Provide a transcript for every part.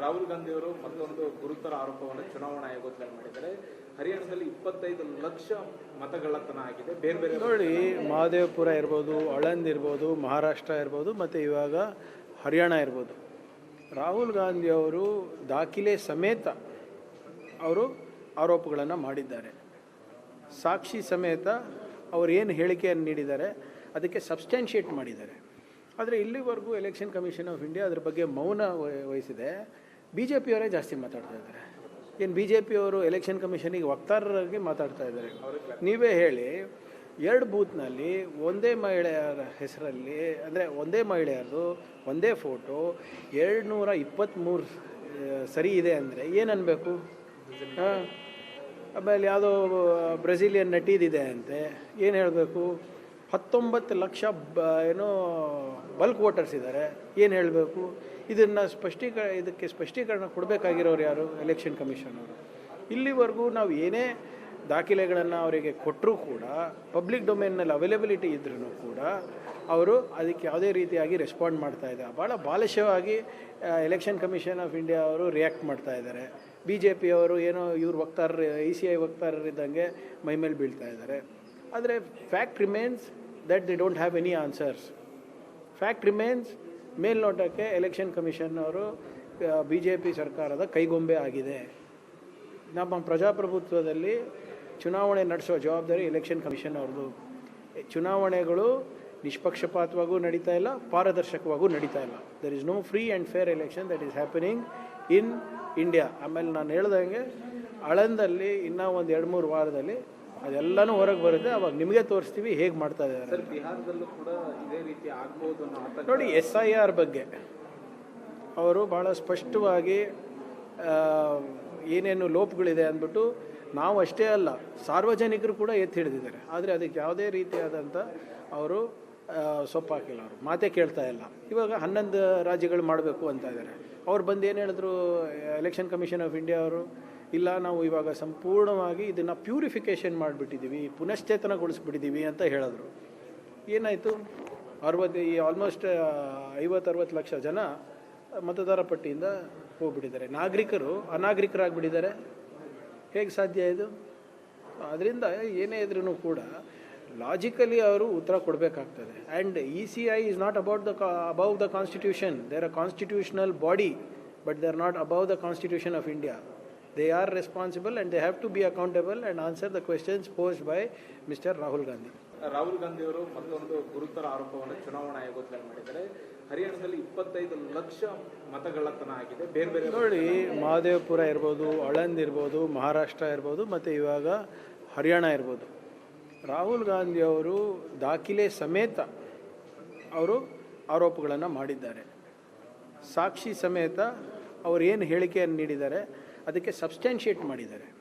ರಾಹುಲ್ ಗಾಂಧಿ ಅವರು ಮತ್ತೊಂದು ಗುರುತರ ಆರೋಪವನ್ನು ಚುನಾವಣಾ ಆಯೋಗದ ಮೇಲೆ ಮಾಡಿದ್ದಾರೆ. ಹರಿಯಾಣದಲ್ಲಿ ಇಪ್ಪತ್ತೈದು ಲಕ್ಷ ಮತಗಳತನ ಆಗಿದೆ. ಬೇರೆ ಬೇರೆ ನೋಡಿ, ಮಹದೇವಪುರ ಇರ್ಬೋದು, ಅಳಂದ್ ಇರ್ಬೋದು, ಮಹಾರಾಷ್ಟ್ರ ಇರ್ಬೋದು, ಮತ್ತು ಇವಾಗ ಹರಿಯಾಣ ಇರ್ಬೋದು. ರಾಹುಲ್ ಗಾಂಧಿ ಅವರು ದಾಖಲೆ ಸಮೇತ ಅವರು ಆರೋಪಗಳನ್ನು ಮಾಡಿದ್ದಾರೆ. ಸಾಕ್ಷಿ ಸಮೇತ ಅವರು ಏನು ಹೇಳಿಕೆಯನ್ನು ನೀಡಿದ್ದಾರೆ, ಅದಕ್ಕೆ ಸಬ್ಸ್ಟ್ಯಾನ್ಷಿಯೇಟ್ ಮಾಡಿದ್ದಾರೆ. ಆದರೆ ಇಲ್ಲಿವರೆಗೂ ಎಲೆಕ್ಷನ್ ಕಮಿಷನ್ ಆಫ್ ಇಂಡಿಯಾ ಅದ್ರ ಬಗ್ಗೆ ಮೌನ ವಹ- ವಹಿಸಿದೆ. ಬಿ ಜೆ ಪಿಯವರೇ ಜಾಸ್ತಿ ಮಾತಾಡ್ತಾ ಇದ್ದಾರೆ. ಏನು ಬಿ ಜೆ ಪಿಯವರು ಎಲೆಕ್ಷನ್ ಕಮಿಷನಿಗೆ ವಕ್ತಾರರಾಗಿ ಮಾತಾಡ್ತಾ ಇದ್ದಾರೆ. ನೀವೇ ಹೇಳಿ, ಎರಡು ಬೂತ್ನಲ್ಲಿ ಒಂದೇ ಮಹಿಳೆಯರ ಹೆಸರಲ್ಲಿ, ಅಂದರೆ ಒಂದೇ ಮಹಿಳೆಯರದು ಒಂದೇ ಫೋಟೋ ಎರಡು ನೂರ ಇಪ್ಪತ್ತ್ಮೂರು ಸರಿ ಇದೆ ಅಂದರೆ ಏನು ಅನ್ಬೇಕು? ಹಾಂ? ಆಮೇಲೆ ಯಾವುದೋ ಬ್ರೆಜಿಲಿಯನ್ ನಟಿದಿದೆ ಅಂತೆ, ಏನು ಹೇಳಬೇಕು? ಹತ್ತೊಂಬತ್ತು ಲಕ್ಷ ಬ ಏನೋ ಬಲ್ಕ್ ವೋಟರ್ಸ್ ಇದ್ದಾರೆ, ಏನು ಹೇಳಬೇಕು? ಇದನ್ನು ಸ್ಪಷ್ಟೀಕ, ಇದಕ್ಕೆ ಸ್ಪಷ್ಟೀಕರಣ ಕೊಡಬೇಕಾಗಿರೋರು ಯಾರು? ಎಲೆಕ್ಷನ್ ಕಮಿಷನ್ ಅವರು. ಇಲ್ಲಿವರೆಗೂ ನಾವು ಏನೇ ದಾಖಲೆಗಳನ್ನು ಅವರಿಗೆ ಕೊಟ್ಟರೂ ಕೂಡ ಪಬ್ಲಿಕ್ ಡೊಮೇನ್ನಲ್ಲಿ ಅವೈಲೇಬಿಲಿಟಿ ಇದ್ರೂ ಕೂಡ, ಅವರು ಅದಕ್ಕೆ ಯಾವುದೇ ರೀತಿಯಾಗಿ ರೆಸ್ಪಾಂಡ್ ಮಾಡ್ತಾ ಇದ್ದಾರೆ ಭಾಳ ಬಾಲಿಶವಾಗಿ ಎಲೆಕ್ಷನ್ ಕಮಿಷನ್ ಆಫ್ ಇಂಡಿಯಾ ಅವರು ರಿಯಾಕ್ಟ್ ಮಾಡ್ತಾ ಇದ್ದಾರೆ. ಬಿ ಜೆ ಪಿಯವರು ಏನೋ ಇವ್ರು ವಕ್ತಾರರು ಐ ಸಿ ಐ ವಕ್ತಾರರಿದ್ದಂಗೆ ಮೈಮೇಲೆ ಬೀಳ್ತಾ ಇದ್ದಾರೆ. ಆದರೆ fact remains that they don't have any answers fact remains ಮೇಲ್ನೋಟಕ್ಕೆ ಎಲೆಕ್ಷನ್ ಕಮಿಷನ್ ಅವರು ಬಿ ಜೆ ಪಿ ಸರ್ಕಾರದ ಕೈಗೊಂಬೆ ಆಗಿದೆ. ನಮ್ಮ ಪ್ರಜಾಪ್ರಭುತ್ವದಲ್ಲಿ ಚುನಾವಣೆ ನಡೆಸೋ ಜವಾಬ್ದಾರಿ ಎಲೆಕ್ಷನ್ ಕಮಿಷನ್ ಅವ್ರದ್ದು. ಚುನಾವಣೆಗಳು ನಿಷ್ಪಕ್ಷಪಾತವಾಗೂ ನಡೀತಾ ಇಲ್ಲ, ಪಾರದರ್ಶಕವಾಗೂ ನಡೀತಾ ಇಲ್ಲ. There is no free and fair election that is happening in India ಆಮೇಲೆ ನಾನು ಹೇಳ್ದಂಗೆ ಆಳಂದಲ್ಲಿ ಇನ್ನೂ ಒಂದು ಎರಡು ಮೂರು ವಾರದಲ್ಲಿ ಅದೆಲ್ಲನೂ ಹೊರಗೆ ಬರುತ್ತೆ. ಅವಾಗ ನಿಮಗೆ ತೋರಿಸ್ತೀವಿ ಹೇಗೆ ಮಾಡ್ತಾ ಇದ್ದಾರೆ ಸರ್ ಬಿಹಾರದಲ್ಲೂ ಕೂಡ ಇದೇ ರೀತಿ ಆಗ್ಬೋದು ಅನ್ನೋ ಆತಂಕ ನೋಡಿ ಎಸ್ ಐ ಆರ್ ಬಗ್ಗೆ ಅವರು ಭಾಳ ಸ್ಪಷ್ಟವಾಗಿ ಏನೇನು ಲೋಪಗಳಿದೆ ಅಂದ್ಬಿಟ್ಟು ನಾವು ಅಷ್ಟೇ ಅಲ್ಲ ಸಾರ್ವಜನಿಕರು ಕೂಡ ಎತ್ತಿ ಹಿಡಿದಿದ್ದಾರೆ. ಆದರೆ ಅದಕ್ಕೆ ಯಾವುದೇ ರೀತಿಯಾದಂಥ ಅವರು ಸೊಪ್ಪು ಹಾಕಿಲ್ಲ ಅವರು. ಮಾತೇ ಕೇಳ್ತಾ ಇಲ್ಲ. ಇವಾಗ ಹನ್ನೊಂದು ರಾಜ್ಯಗಳು ಮಾಡಬೇಕು ಅಂತ ಇದ್ದಾರೆ. ಅವ್ರು ಬಂದು ಏನು ಹೇಳಿದ್ರು ಎಲೆಕ್ಷನ್ ಕಮಿಷನ್ ಆಫ್ ಇಂಡಿಯಾ ಅವರು? ಇಲ್ಲ, ನಾವು ಇವಾಗ ಸಂಪೂರ್ಣವಾಗಿ ಇದನ್ನು ಪ್ಯೂರಿಫಿಕೇಷನ್ ಮಾಡಿಬಿಟ್ಟಿದ್ದೀವಿ ಪುನಶ್ಚೇತನಗೊಳಿಸ್ಬಿಟ್ಟಿದ್ದೀವಿ ಅಂತ ಹೇಳಿದ್ರು. ಏನಾಯಿತು? ಅರವತ್ತು ಈ ಆಲ್ಮೋಸ್ಟ್ ಐವತ್ತರವತ್ತು ಲಕ್ಷ ಜನ ಮತದಾರ ಪಟ್ಟಿಯಿಂದ ಹೋಗ್ಬಿಟ್ಟಿದ್ದಾರೆ. ನಾಗರಿಕರು ಅನಾಗರಿಕರಾಗ್ಬಿಟ್ಟಿದ್ದಾರೆ. ಹೇಗೆ ಸಾಧ್ಯ ಇದು? ಅದರಿಂದ ಏನೇ ಇದ್ರೂ ಕೂಡ ಲಾಜಿಕಲಿ ಅವರು ಉತ್ತರ ಕೊಡಬೇಕಾಗ್ತದೆ. And E C I is not about the above the constitution there a constitutional body but they are not above the constitution of India they are responsible and they have to be accountable and answer the questions posed by mister Rahul Gandhi Rahul Gandhi ಅವರು ಮತ್ತೊಂದು ಗುರುತರ ಆರೋಪವನ್ನು ಚುನಾವಣಾ ಆಯೋಗದಲ್ಲಿ ಮಾಡಿದ್ದಾರೆ. ಹರಿಯಾಣದಲ್ಲಿ ಇಪ್ಪತ್ತೈದು ಲಕ್ಷ ಮತಗಳತನ ಆಗಿದೆ. ಬೇರೆ ಬೇರೆ ನೋಡಿ ಮಹದೇವಪುರ ಇರ್ಬೋದು ಅಳಂದ್ ಇರ್ಬೋದು ಮಹಾರಾಷ್ಟ್ರ ಇರ್ಬೋದು ಮತ್ತು ಇವಾಗ ಹರಿಯಾಣ ಇರ್ಬೋದು. ರಾಹುಲ್ ಗಾಂಧಿ ಅವರು ದಾಖಲೆ ಸಮೇತ ಅವರು ಆರೋಪಗಳನ್ನು ಮಾಡಿದ್ದಾರೆ. ಸಾಕ್ಷಿ ಸಮೇತ ಅವರು ಏನು ಹೇಳಿಕೆಯನ್ನು ನೀಡಿದ್ದಾರೆ? ಅದಕ್ಕೆ ಸಬ್ಸ್ಟ್ಯಾನ್ಷಿಯೇಟ್ ಮಾಡಿದ್ದಾರೆ.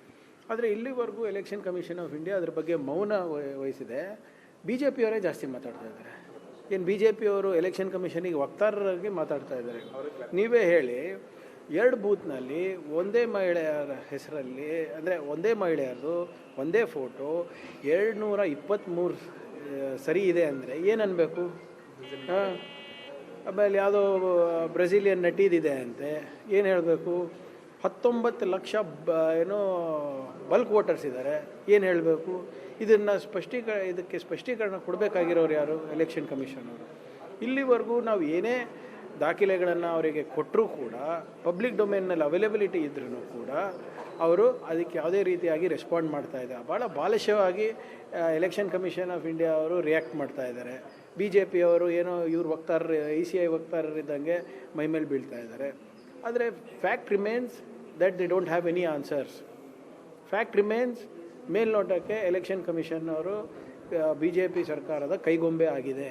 ಆದರೆ ಇಲ್ಲಿವರೆಗೂ ಎಲೆಕ್ಷನ್ ಕಮಿಷನ್ ಆಫ್ ಇಂಡಿಯಾ ಅದ್ರ ಬಗ್ಗೆ ಮೌನ ವಹ- ವಹಿಸಿದೆ. ಬಿ ಜೆ ಪಿಯವರೇ ಜಾಸ್ತಿ ಮಾತಾಡ್ತಾ ಇದ್ದಾರೆ. ಏನು ಬಿ ಜೆ ಪಿಯವರು ಎಲೆಕ್ಷನ್ ಕಮಿಷನಿಗೆ ವಕ್ತಾರರಾಗಿ ಮಾತಾಡ್ತಾ ಇದ್ದಾರೆ. ನೀವೇ ಹೇಳಿ, ಎರಡು ಬೂತ್ನಲ್ಲಿ ಒಂದೇ ಮಹಿಳೆಯರ ಹೆಸರಲ್ಲಿ, ಅಂದರೆ ಒಂದೇ ಮಹಿಳೆಯರದು, ಒಂದೇ ಫೋಟೋ ಎರಡು ನೂರ ಇಪ್ಪತ್ತ್ಮೂರು ಸರಿ ಇದೆ ಅಂದರೆ ಏನು ಹಾಂ ಆಮೇಲೆ ಯಾವುದೋ ಬ್ರೆಜಿಲಿಯನ್ ನಟಿದಿದೆ ಅಂತೆ, ಏನು ಹೇಳಬೇಕು? ಹತ್ತೊಂಬತ್ತು ಲಕ್ಷ, ಬ, ಏನೋ, ಬಲ್ಕ್ ವೋಟರ್ಸ್ ಇದ್ದಾರೆ ಏನು ಹೇಳಬೇಕು? ಇದನ್ನು ಸ್ಪಷ್ಟೀಕ, ಇದಕ್ಕೆ ಸ್ಪಷ್ಟೀಕರಣ ಕೊಡಬೇಕಾಗಿರೋರು ಯಾರು? ಎಲೆಕ್ಷನ್ ಕಮಿಷನ್ ಅವರು. ಇಲ್ಲಿವರೆಗೂ ನಾವು ಏನೇ ದಾಖಲೆಗಳನ್ನು ಅವರಿಗೆ ಕೊಟ್ಟರೂ ಕೂಡ, ಪಬ್ಲಿಕ್ ಡೊಮೇನ್ನಲ್ಲಿ ಅವೈಲೇಬಿಲಿಟಿ ಇದ್ರೂ ಕೂಡ, ಅವರು ಅದಕ್ಕೆ ಯಾವುದೇ ರೀತಿಯಾಗಿ ರೆಸ್ಪಾಂಡ್ ಮಾಡ್ತಾ ಇದ್ದಾರೆ. ಭಾಳ ಬಾಲಿಶವಾಗಿ ಎಲೆಕ್ಷನ್ ಕಮಿಷನ್ ಆಫ್ ಇಂಡಿಯಾ ಅವರು ರಿಯಾಕ್ಟ್ ಮಾಡ್ತಾ ಇದ್ದಾರೆ. ಬಿ ಜೆ ಪಿಯವರು ಏನೋ ಇವ್ರು ವಕ್ತಾರರು ಐ ಸಿ ಐ ವಕ್ತಾರರಿದ್ದಂಗೆ ಮೈಮೇಲೆ ಬೀಳ್ತಾ ಇದ್ದಾರೆ. ಆದರೆ, fact remains that they don't have any answers fact remains ಮೇಲ್ನೋಟಕ್ಕೆ ಎಲೆಕ್ಷನ್ ಕಮಿಷನ್ ಅವರು ಬಿ ಜೆ ಪಿ ಸರ್ಕಾರದ ಕೈಗೊಂಬೆ ಆಗಿದೆ.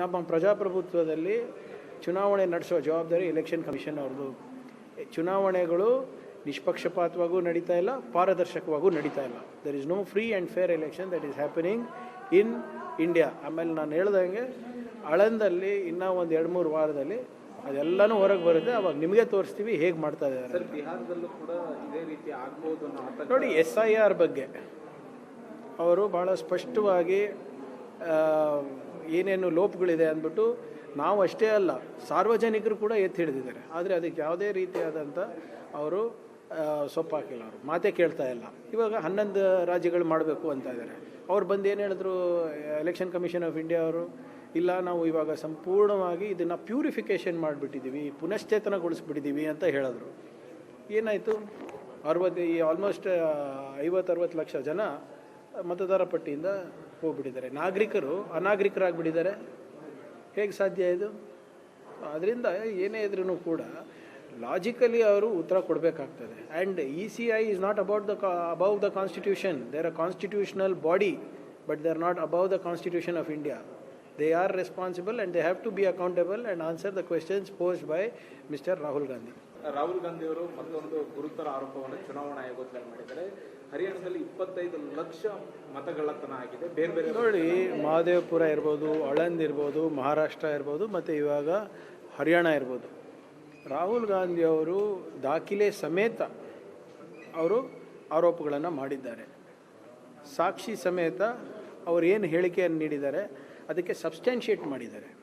ನಮ್ಮ ಪ್ರಜಾಪ್ರಭುತ್ವದಲ್ಲಿ ಚುನಾವಣೆ ನಡೆಸೋ ಜವಾಬ್ದಾರಿ ಎಲೆಕ್ಷನ್ ಕಮಿಷನ್ ಅವ್ರದ್ದು. ಚುನಾವಣೆಗಳು ನಿಷ್ಪಕ್ಷಪಾತವಾಗೂ ನಡೀತಾ ಇಲ್ಲ, ಪಾರದರ್ಶಕವಾಗೂ ನಡೀತಾ ಇಲ್ಲ. There is no free and fair election that is happening in India ಆಮೇಲೆ ನಾನು ಹೇಳ್ದಂಗೆ ಆಳಂದಲ್ಲಿ ಇನ್ನೂ ಒಂದು ಎರಡು ಮೂರು ವಾರದಲ್ಲಿ ಅದೆಲ್ಲನೂ ಹೊರಗೆ ಬರುತ್ತೆ. ಅವಾಗ ನಿಮಗೆ ತೋರಿಸ್ತೀವಿ ಹೇಗೆ ಮಾಡ್ತಾ ಇದ್ದಾರೆ ಸರ್ ಬಿಹಾರದಲ್ಲೂ ಕೂಡ ಇದೇ ರೀತಿ ಆಗ್ಬೋದು ಅನ್ನೋ ಆತಂಕ ನೋಡಿ ಎಸ್ ಐ ಆರ್ ಬಗ್ಗೆ ಅವರು ಭಾಳ ಸ್ಪಷ್ಟವಾಗಿ ಏನೇನು ಲೋಪಗಳಿದೆ ಅಂದ್ಬಿಟ್ಟು ನಾವು ಅಷ್ಟೇ ಅಲ್ಲ ಸಾರ್ವಜನಿಕರು ಕೂಡ ಎತ್ತಿ ಹಿಡಿದಿದ್ದಾರೆ. ಆದರೆ ಅದಕ್ಕೆ ಯಾವುದೇ ರೀತಿಯಾದಂಥ ಅವರು ಸೊಪ್ಪು ಹಾಕಿಲ್ಲ ಅವರು. ಮಾತೇ ಕೇಳ್ತಾ ಇಲ್ಲ. ಇವಾಗ ಹನ್ನೊಂದು ರಾಜ್ಯಗಳು ಮಾಡಬೇಕು ಅಂತ ಇದ್ದಾರೆ. ಅವ್ರು ಬಂದು ಏನು ಹೇಳಿದ್ರು ಎಲೆಕ್ಷನ್ ಕಮಿಷನ್ ಆಫ್ ಇಂಡಿಯಾ ಅವರು? ಇಲ್ಲ, ನಾವು ಇವಾಗ ಸಂಪೂರ್ಣವಾಗಿ ಇದನ್ನು ಪ್ಯೂರಿಫಿಕೇಷನ್ ಮಾಡಿಬಿಟ್ಟಿದ್ದೀವಿ ಪುನಶ್ಚೇತನಗೊಳಿಸ್ಬಿಟ್ಟಿದ್ದೀವಿ ಅಂತ ಹೇಳಿದ್ರು. ಏನಾಯಿತು? ಅರವತ್ತು, ಈ ಆಲ್ಮೋಸ್ಟ್ ಐವತ್ತರವತ್ತು ಲಕ್ಷ ಜನ ಮತದಾರ ಪಟ್ಟಿಯಿಂದ ಹೋಗ್ಬಿಟ್ಟಿದ್ದಾರೆ. ನಾಗರಿಕರು ಅನಾಗರಿಕರಾಗ್ಬಿಟ್ಟಿದ್ದಾರೆ. ಹೇಗೆ ಸಾಧ್ಯ ಇದು? ಅದರಿಂದ ಏನೇ ಇದ್ರೂ ಕೂಡ ಲಾಜಿಕಲಿ ಅವರು ಉತ್ತರ ಕೊಡಬೇಕಾಗ್ತದೆ. And E C I is not about the above the constitution there a constitutional body but they are not above the constitution of India they are responsible and they have to be accountable and answer the questions posed by mister Rahul Gandhi Rahul Gandhi ಅವರು ಮತ್ತೊಂದು ಗುರುತರ ಆರೋಪವನ್ನು ಚುನಾವಣಾ ಆಯೋಗದಲ್ಲಿ ಮಾಡಿದ್ದಾರೆ. ಹರಿಯಾಣದಲ್ಲಿ ಇಪ್ಪತ್ತೈದು ಲಕ್ಷ ಮತಗಳತನ ಆಗಿದೆ. ಬೇರೆ ಬೇರೆ ನೋಡಿ ಮಹದೇವಪುರ ಇರ್ಬೋದು ಅಳಂದ್ ಇರ್ಬೋದು ಮಹಾರಾಷ್ಟ್ರ ಇರ್ಬೋದು ಮತ್ತು ಇವಾಗ ಹರಿಯಾಣ ಇರ್ಬೋದು. ರಾಹುಲ್ ಗಾಂಧಿ ಅವರು ದಾಖಲೆ ಸಮೇತ ಅವರು ಆರೋಪಗಳನ್ನು ಮಾಡಿದ್ದಾರೆ. ಸಾಕ್ಷಿ ಸಮೇತ ಅವರು ಏನು ಹೇಳಿಕೆಯನ್ನು ನೀಡಿದ್ದಾರೆ? ಅದಕ್ಕೆ ಸಬ್ಸ್ಟ್ಯಾನ್ಷಿಯೇಟ್ ಮಾಡಿದ್ದಾರೆ.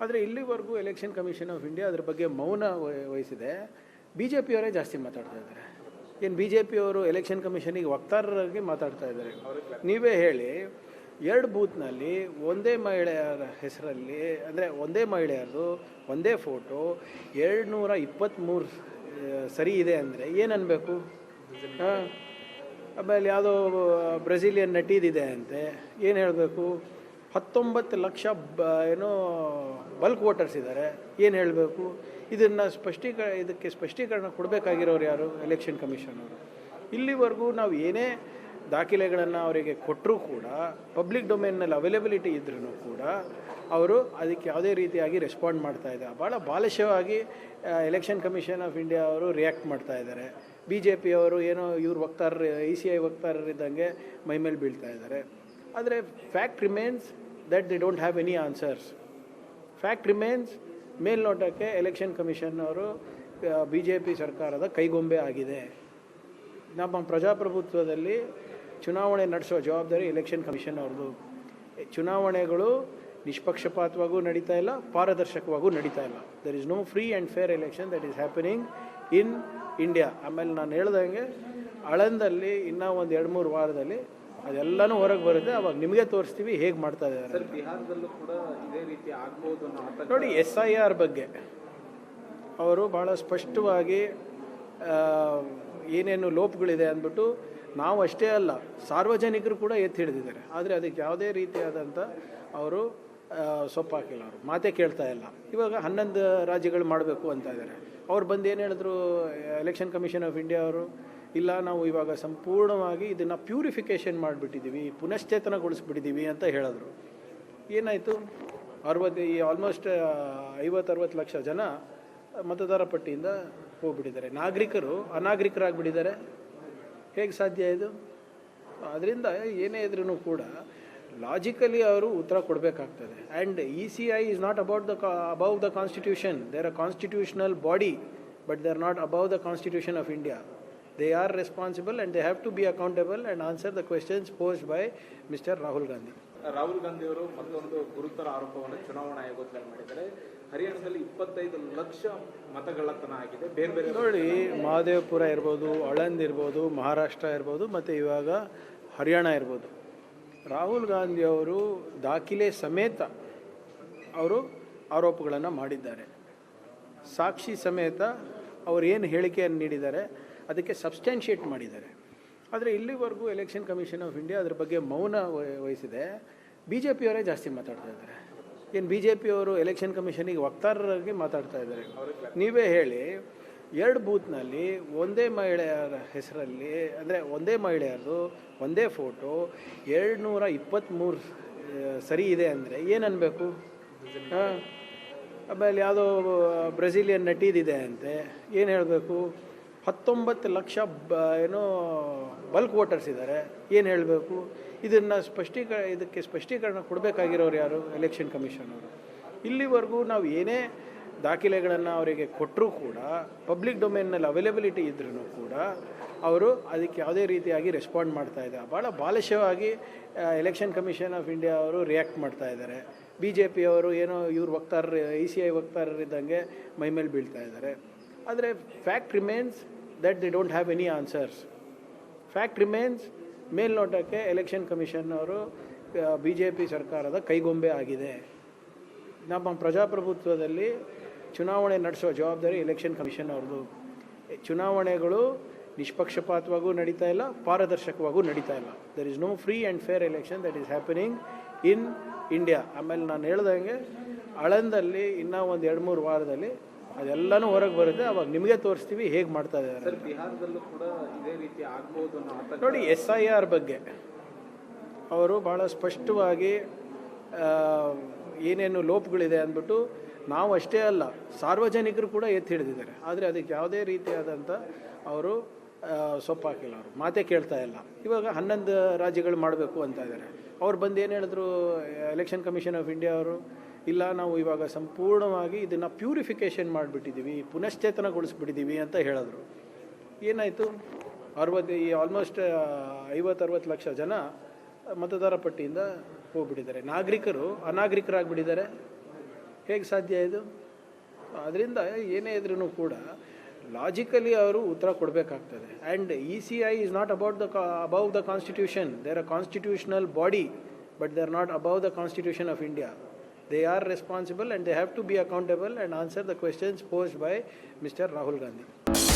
ಆದರೆ ಇಲ್ಲಿವರೆಗೂ ಎಲೆಕ್ಷನ್ ಕಮಿಷನ್ ಆಫ್ ಇಂಡಿಯಾ ಅದ್ರ ಬಗ್ಗೆ ಮೌನ ವಹ- ವಹಿಸಿದೆ. ಬಿ ಜೆ ಪಿಯವರೇ ಜಾಸ್ತಿ ಮಾತಾಡ್ತಾ ಇದ್ದಾರೆ. ಏನು ಬಿ ಜೆ ಪಿಯವರು ಎಲೆಕ್ಷನ್ ಕಮಿಷನಿಗೆ ವಕ್ತಾರರಾಗಿ ಮಾತಾಡ್ತಾ ಇದ್ದಾರೆ. ನೀವೇ ಹೇಳಿ, ಎರಡು ಬೂತ್ನಲ್ಲಿ ಒಂದೇ ಮಹಿಳೆಯರ ಹೆಸರಲ್ಲಿ, ಅಂದರೆ ಒಂದೇ ಮಹಿಳೆಯರದು ಒಂದೇ ಫೋಟೋ ಎರಡು ನೂರ ಇಪ್ಪತ್ತ್ಮೂರು ಸರಿ ಇದೆ ಅಂದರೆ ಏನು ಹಾಂ ಆಮೇಲೆ ಯಾವುದೋ ಬ್ರೆಜಿಲಿಯನ್ ನಟಿದಿದೆ ಅಂತೆ, ಏನು ಹೇಳಬೇಕು? ಹತ್ತೊಂಬತ್ತು ಲಕ್ಷ ಬ, ಏನೋ ಬಲ್ಕ್ ವೋಟರ್ಸ್ ಇದ್ದಾರೆ. ಏನು ಹೇಳಬೇಕು? ಇದನ್ನು ಸ್ಪಷ್ಟೀಕ, ಇದಕ್ಕೆ ಸ್ಪಷ್ಟೀಕರಣ ಕೊಡಬೇಕಾಗಿರೋರು ಯಾರು? ಎಲೆಕ್ಷನ್ ಕಮಿಷನ್ ಅವರು. ಇಲ್ಲಿವರೆಗೂ ನಾವು ಏನೇ ದಾಖಲೆಗಳನ್ನು ಅವರಿಗೆ ಕೊಟ್ಟರೂ ಕೂಡ, ಪಬ್ಲಿಕ್ ಡೊಮೇನ್ನಲ್ಲಿ ಅವೈಲೇಬಿಲಿಟಿ ಇದ್ರೂ ಕೂಡ, ಅವರು ಅದಕ್ಕೆ ಯಾವುದೇ ರೀತಿಯಾಗಿ ರೆಸ್ಪಾಂಡ್ ಮಾಡ್ತಾ ಇದ್ದಾರೆ. ಭಾಳ ಬಾಲಿಶವಾಗಿ ಎಲೆಕ್ಷನ್ ಕಮಿಷನ್ ಆಫ್ ಇಂಡಿಯಾ ಅವರು ರಿಯಾಕ್ಟ್ ಮಾಡ್ತಾ ಇದ್ದಾರೆ. ಬಿ ಜೆ ಪಿಯವರು ಏನೋ ಇವ್ರು ವಕ್ತಾರರು ಇ ಸಿ ಐ ವಕ್ತಾರರಿದ್ದಂಗೆ ಮೈಮೇಲೆ ಬೀಳ್ತಾ ಇದ್ದಾರೆ. ಆದರೆ fact remains that they don't have any answers fact remains ಮೇಲ್ನೋಟಕ್ಕೆ ಎಲೆಕ್ಷನ್ ಕಮಿಷನ್ ಅವರು ಬಿ ಜೆ ಪಿ ಸರ್ಕಾರದ ಕೈಗೊಂಬೆ ಆಗಿದೆ. ನಮ್ಮ ಪ್ರಜಾಪ್ರಭುತ್ವದಲ್ಲಿ ಚುನಾವಣೆ ನಡೆಸೋ ಜವಾಬ್ದಾರಿ ಎಲೆಕ್ಷನ್ ಕಮಿಷನ್ ಅವ್ರದ್ದು. ಚುನಾವಣೆಗಳು ನಿಷ್ಪಕ್ಷಪಾತವಾಗೂ ನಡೀತಾ ಇಲ್ಲ, ಪಾರದರ್ಶಕವಾಗೂ ನಡೀತಾ ಇಲ್ಲ. There is no free and fair election that is happening in India ಆಮೇಲೆ ನಾನು ಹೇಳ್ದಂಗೆ, ಆಳಂದಲ್ಲಿ ಇನ್ನೂ ಒಂದು ಎರಡು ಮೂರು ವಾರದಲ್ಲಿ ಅದೆಲ್ಲನೂ ಹೊರಗೆ ಬರುತ್ತೆ. ಅವಾಗ ನಿಮಗೆ ತೋರಿಸ್ತೀವಿ ಹೇಗೆ ಮಾಡ್ತಾ ಇದ್ದಾರೆ ಬಿಹಾರದಲ್ಲೂ ಕೂಡ ಇದೇ ರೀತಿ ಆಗ್ಬೋದು ಅನ್ನೋ ಆತಂಕ ನೋಡಿ ಎಸ್ ಐ ಆರ್ ಬಗ್ಗೆ ಅವರು ಭಾಳ ಸ್ಪಷ್ಟವಾಗಿ ಏನೇನು ಲೋಪಗಳಿದೆ ಅಂದ್ಬಿಟ್ಟು ನಾವು ಅಷ್ಟೇ ಅಲ್ಲ ಸಾರ್ವಜನಿಕರು ಕೂಡ ಎತ್ತಿ ಹಿಡಿದಿದ್ದಾರೆ. ಆದರೆ ಅದಕ್ಕೆ ಯಾವುದೇ ರೀತಿಯಾದಂಥ ಅವರು ಸೊಪ್ಪು ಹಾಕಿಲ್ಲ ಅವರು. ಮಾತೇ ಕೇಳ್ತಾ ಇಲ್ಲ. ಇವಾಗ ಹನ್ನೊಂದು ರಾಜ್ಯಗಳು ಮಾಡಬೇಕು ಅಂತ ಇದ್ದಾರೆ. ಅವ್ರು ಬಂದು ಏನು ಹೇಳಿದ್ರು ಎಲೆಕ್ಷನ್ ಕಮಿಷನ್ ಆಫ್ ಇಂಡಿಯಾ ಅವರು? ಇಲ್ಲ, ನಾವು ಇವಾಗ ಸಂಪೂರ್ಣವಾಗಿ ಇದನ್ನು ಪ್ಯೂರಿಫಿಕೇಷನ್ ಮಾಡಿಬಿಟ್ಟಿದ್ದೀವಿ ಪುನಶ್ಚೇತನಗೊಳಿಸ್ಬಿಟ್ಟಿದ್ದೀವಿ ಅಂತ ಹೇಳಿದ್ರು. ಏನಾಯಿತು? ಅರವತ್ತು, ಈ ಆಲ್ಮೋಸ್ಟ್ ಐವತ್ತರವತ್ತು ಲಕ್ಷ ಜನ ಮತದಾರ ಪಟ್ಟಿಯಿಂದ ಹೋಗ್ಬಿಟ್ಟಿದ್ದಾರೆ. ನಾಗರಿಕರು ಅನಾಗರಿಕರಾಗ್ಬಿಟ್ಟಿದ್ದಾರೆ. ಹೇಗೆ ಸಾಧ್ಯ ಇದು? ಅದರಿಂದ ಏನೇ ಇದ್ರೂ ಕೂಡ ಲಾಜಿಕಲಿ ಅವರು ಉತ್ತರ ಕೊಡಬೇಕಾಗ್ತದೆ. And E C I is not about the above the constitution there a constitutional body but they are not above the constitution of India they are responsible and they have to be accountable and answer the questions posed by mister Rahul Gandhi Rahul Gandhi ಅವರು ಮತ್ತೊಂದು ಗುರುತರ ಆರೋಪವನ್ನು ಚುನಾವಣಾ ಆಯೋಗದಲ್ಲಿ ಮಾಡಿದ್ದಾರೆ. ಹರಿಯಾಣದಲ್ಲಿ ಇಪ್ಪತ್ತೈದು ಲಕ್ಷ ಮತಗಳತನ ಆಗಿದೆ. ಬೇರೆ ಬೇರೆ ನೋಡಿ ಮಹದೇವಪುರ ಇರ್ಬೋದು ಅಳಂದ್ ಇರ್ಬೋದು ಮಹಾರಾಷ್ಟ್ರ ಇರ್ಬೋದು ಮತ್ತು ಇವಾಗ ಹರಿಯಾಣ ಇರ್ಬೋದು. ರಾಹುಲ್ ಗಾಂಧಿ ಅವರು ದಾಖಲೆ ಸಮೇತ ಅವರು ಆರೋಪಗಳನ್ನು ಮಾಡಿದ್ದಾರೆ. ಸಾಕ್ಷಿ ಸಮೇತ ಅವರು ಏನು ಹೇಳಿಕೆಯನ್ನು ನೀಡಿದ್ದಾರೆ? ಅದಕ್ಕೆ ಸಬ್ಸ್ಟ್ಯಾನ್ಷಿಯೇಟ್ ಮಾಡಿದ್ದಾರೆ. ಆದರೆ ಇಲ್ಲಿವರೆಗೂ ಎಲೆಕ್ಷನ್ ಕಮಿಷನ್ ಆಫ್ ಇಂಡಿಯಾ ಅದ್ರ ಬಗ್ಗೆ ಮೌನ ವಹ- ವಹಿಸಿದೆ. ಬಿ ಜೆ ಪಿಯವರೇ ಜಾಸ್ತಿ ಮಾತಾಡ್ತಾ ಇದ್ದಾರೆ. ಏನು ಬಿ ಜೆ ಪಿಯವರು ಎಲೆಕ್ಷನ್ ಕಮಿಷನಿಗೆ ವಕ್ತಾರರಾಗಿ ಮಾತಾಡ್ತಾ ಇದ್ದಾರೆ. ನೀವೇ ಹೇಳಿ, ಎರಡು ಬೂತ್ನಲ್ಲಿ ಒಂದೇ ಮಹಿಳೆಯರ ಹೆಸರಲ್ಲಿ, ಅಂದರೆ ಒಂದೇ ಮಹಿಳೆಯರದು ಒಂದೇ ಫೋಟೋ ಎರಡು ನೂರ ಇಪ್ಪತ್ತ್ಮೂರು ಸರಿ ಇದೆ ಅಂದರೆ ಏನು ಹಾಂ? ಆಮೇಲೆ ಯಾವುದೋ ಬ್ರೆಜಿಲಿಯನ್ ನಟಿದಿದೆ ಅಂತೆ, ಏನು ಹೇಳಬೇಕು? ಹತ್ತೊಂಬತ್ತು ಲಕ್ಷ ಬ, ಏನೋ ಬಲ್ಕ್ ವೋಟರ್ಸ್ ಇದ್ದಾರೆ. ಏನು ಹೇಳಬೇಕು? ಇದನ್ನು ಸ್ಪಷ್ಟೀಕ, ಇದಕ್ಕೆ ಸ್ಪಷ್ಟೀಕರಣ ಕೊಡಬೇಕಾಗಿರೋರು ಯಾರು? ಎಲೆಕ್ಷನ್ ಕಮಿಷನ್ ಅವರು. ಇಲ್ಲಿವರೆಗೂ ನಾವು ಏನೇ ದಾಖಲೆಗಳನ್ನು ಅವರಿಗೆ ಕೊಟ್ಟರೂ ಕೂಡ, ಪಬ್ಲಿಕ್ ಡೊಮೇನ್ನಲ್ಲಿ ಅವೈಲೇಬಿಲಿಟಿ ಇದ್ರೂ ಕೂಡ, ಅವರು ಅದಕ್ಕೆ ಯಾವುದೇ ರೀತಿಯಾಗಿ ರೆಸ್ಪಾಂಡ್ ಮಾಡ್ತಾ ಇದ್ದಾರೆ ಭಾಳ ಬಾಲಿಶವಾಗಿ ಎಲೆಕ್ಷನ್ ಕಮಿಷನ್ ಆಫ್ ಇಂಡಿಯಾ ಅವರು ರಿಯಾಕ್ಟ್ ಮಾಡ್ತಾ ಇದ್ದಾರೆ. ಬಿ ಜೆ ಪಿಯವರು ಏನೋ ಇವ್ರು ವಕ್ತಾರರು ಐ ಸಿ ಐ ವಕ್ತಾರರಿದ್ದಂಗೆ ಮೈ ಮೇಲೆ ಬೀಳ್ತಾ ಇದ್ದಾರೆ. ಆದರೆ, fact remains that they don't have any answers fact remains ಮೇಲ್ನೋಟಕ್ಕೆ ಎಲೆಕ್ಷನ್ ಕಮಿಷನ್ ಅವರು ಬಿ ಜೆ ಪಿ ಸರ್ಕಾರದ ಕೈಗೊಂಬೆ ಆಗಿದೆ. ನಮ್ಮ ಪ್ರಜಾಪ್ರಭುತ್ವದಲ್ಲಿ ಚುನಾವಣೆ ನಡೆಸೋ ಜವಾಬ್ದಾರಿ ಎಲೆಕ್ಷನ್ ಕಮಿಷನ್ ಅವ್ರದ್ದು. ಚುನಾವಣೆಗಳು ನಿಷ್ಪಕ್ಷಪಾತವಾಗೂ ನಡೀತಾ ಇಲ್ಲ, ಪಾರದರ್ಶಕವಾಗೂ ನಡೀತಾ ಇಲ್ಲ. There is no free and fair election that is happening in India ಆಮೇಲೆ ನಾನು ಹೇಳ್ದಂಗೆ, ಆಳಂದಲ್ಲಿ ಇನ್ನೂ ಒಂದು ಎರಡು ಮೂರು ವಾರದಲ್ಲಿ ಅದೆಲ್ಲನೂ ಹೊರಗೆ ಬರುತ್ತೆ. ಅವಾಗ ನಿಮಗೆ ತೋರಿಸ್ತೀವಿ ಹೇಗೆ ಮಾಡ್ತಾ ಇದ್ದಾರೆ ಬಿಹಾರದಲ್ಲೂ ಕೂಡ ಇದೇ ರೀತಿ ಆಗ್ಬೋದು ನೋಡಿ ಎಸ್ ಐ ಆರ್ ಬಗ್ಗೆ ಅವರು ಭಾಳ ಸ್ಪಷ್ಟವಾಗಿ ಏನೇನು ಲೋಪಗಳಿದೆ ಅಂದ್ಬಿಟ್ಟು ನಾವು ಅಷ್ಟೇ ಅಲ್ಲ ಸಾರ್ವಜನಿಕರು ಕೂಡ ಎತ್ತಿ ಹಿಡಿದಿದ್ದಾರೆ. ಆದರೆ ಅದಕ್ಕೆ ಯಾವುದೇ ರೀತಿಯಾದಂಥ ಅವರು ಸೊಪ್ಪಾಕಿಲ್ಲ ಅವರು. ಮಾತೇ ಕೇಳ್ತಾ ಇಲ್ಲ. ಇವಾಗ ಹನ್ನೊಂದು ರಾಜ್ಯಗಳು ಮಾಡಬೇಕು ಅಂತ ಇದ್ದಾರೆ. ಅವ್ರು ಬಂದು ಏನು ಹೇಳಿದ್ರು ಎಲೆಕ್ಷನ್ ಕಮಿಷನ್ ಆಫ್ ಇಂಡಿಯಾ ಅವರು? ಇಲ್ಲ, ನಾವು ಇವಾಗ ಸಂಪೂರ್ಣವಾಗಿ ಇದನ್ನು ಪ್ಯೂರಿಫಿಕೇಷನ್ ಮಾಡಿಬಿಟ್ಟಿದ್ದೀವಿ ಪುನಶ್ಚೇತನಗೊಳಿಸ್ಬಿಟ್ಟಿದ್ದೀವಿ ಅಂತ ಹೇಳಿದ್ರು. ಏನಾಯಿತು? ಅರವತ್ತು, ಈ ಆಲ್ಮೋಸ್ಟ್ ಐವತ್ತು ಅರವತ್ತು ಲಕ್ಷ ಜನ ಮತದಾರ ಪಟ್ಟಿಯಿಂದ ಹೋಗ್ಬಿಟ್ಟಿದ್ದಾರೆ. ನಾಗರಿಕರು ಅನಾಗರಿಕರಾಗ್ಬಿಟ್ಟಿದ್ದಾರೆ. ಹೇಗೆ ಸಾಧ್ಯ ಇದು? ಅದರಿಂದ ಏನೇ ಇದ್ರೂ ಕೂಡ ಲಾಜಿಕಲಿ ಅವರು ಉತ್ತರ ಕೊಡಬೇಕಾಗ್ತದೆ. And E C I is not about the above the constitution there a constitutional body but they are not above the constitution of India they are responsible and they have to be accountable and answer the questions posed by Mr. Rahul Gandhi.